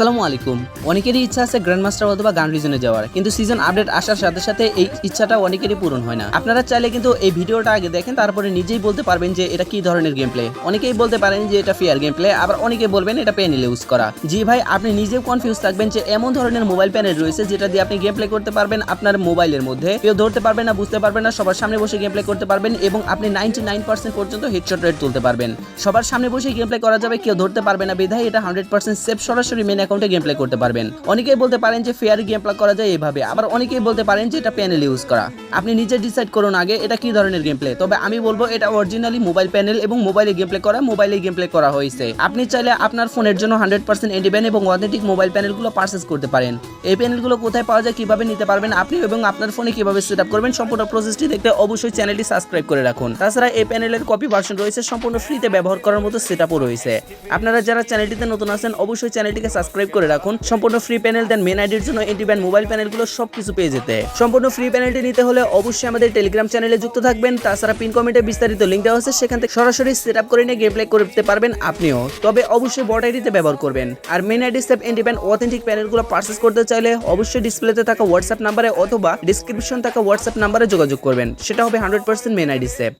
আসসালামু আলাইকুম। অনেকেরই ইচ্ছা আছে গ্র্যান্ড মাস্টার অথবা গান রিজনে যাওয়ার, কিন্তু সিজন আপডেট আসার সাথে সাথে এই ইচ্ছাটা অনেকেরই পূরণ হয় না। আপনারা চাইলে কিন্তু এই ভিডিওটা আগে দেখেন, তারপরে নিজেই বলতে পারবেন যে এটা কি ধরনের গেম প্লে অনেকেই বলতে পারেন যে এটা ফেয়ার গেম প্লে আবার অনেকে বলবেন এটা প্যানেল ইউজ করা। জি ভাই, আপনি নিজেও কনফিউজ থাকবেন যে এমন ধরনের মোবাইল প্যানেল রয়েছে যেটা দিয়ে আপনি গেম প্লে করতে পারবেন আপনার মোবাইলের মধ্যে। কেউ ধরতে পারবে না, বুঝতে পারবেন না, সবার সামনে বসে গেম প্লে করতে পারবেন এবং আপনি নাইনটি নাইন পার্সেন্ট পর্যন্ত হেডশট রেট তুলতে পারবেন। সবার সামনে বসে গেম প্লে করা যাবে, কেউ ধরতে পারবে না, বিধায় এটা হান্ড্রেড পার্সেন্ট সেফ সরাসরি মেন অ্যাকাউন্টে গেম প্লে করতে পারবেন। অনেকেই বলতে পারেন যে ফেয়ার গেম প্লে করা যায় এভাবে। আবার অনেকেই বলতে পারেন যে এটা প্যানেল ইউজ করা। আপনি নিজে ডিসাইড করুন আগে এটা কি ধরনের গেম প্লে তবে আমি বলব এটা অরিজিনালি মোবাইল প্যানেল এবং মোবাইলে গেম প্লে করা মোবাইলে গেম প্লে করা হয়েছে। আপনি চাইলে আপনার ফোনের জন্য হান্ড্রেড পার্সেন্ট এন্ডিবেন এবং অথেন্টিক মোবাইল প্যানেলগুলো পারচেস করতে পারেন। এই প্যানেলগুলো কোথায় পাওয়া যায় কীভাবে নিতে পারবেন আপনি এবং আপনার ফোনে কীভাবে সেট আপ করবেন সম্পূর্ণ প্রসেসটি দেখতে অবশ্যই চ্যানেলটি সাবস্ক্রাইব করে রাখুন। তাছাড়া এই প্যানেলের কপি ভার্সন রয়েছে, সম্পূর্ণ ফ্রিতে ব্যবহার করার মতো সেট রয়েছে। আপনারা যারা চ্যানেলটিতে নতুন আছেন, অবশ্যই চ্যানেলটিকে সাবস্ক্রাইব করে রাখুন। সম্পূর্ণ ফ্রি প্যানেল দেন মেন আইডির জন্য এন্টিব্যান মোবাইল প্যানেলগুলো সবকিছু পেয়ে যেতে। সম্পূর্ণ ফ্রি প্যানেলটি নিতে হলে অবশ্যই আমাদের টেলিগ্রাম চ্যানেলে যুক্ত থাকবেন। তাছাড়া পিন কমেন্টে বিস্তারিত লিঙ্ক দেওয়া আছে, সেখান থেকে সরাসরি সেট আপ করে নিয়ে গেম প্লে করতে পারবেন আপনিও। তবে অবশ্যই বট আইডিতে ব্যবহার করবেন। আর main ID safe antiban authentic প্যানেলগুলো purchase করতে চাইলে অবশ্যই ডিসপ্লেতে থাকা হোয়াটসঅ্যাপ নাম্বারে অথবা ডিসক্রিপশন থাকা হোয়াটসঅ্যাপ নাম্বারে যোগাযোগ করবেন। সেটা হবে hundred percent main ID safe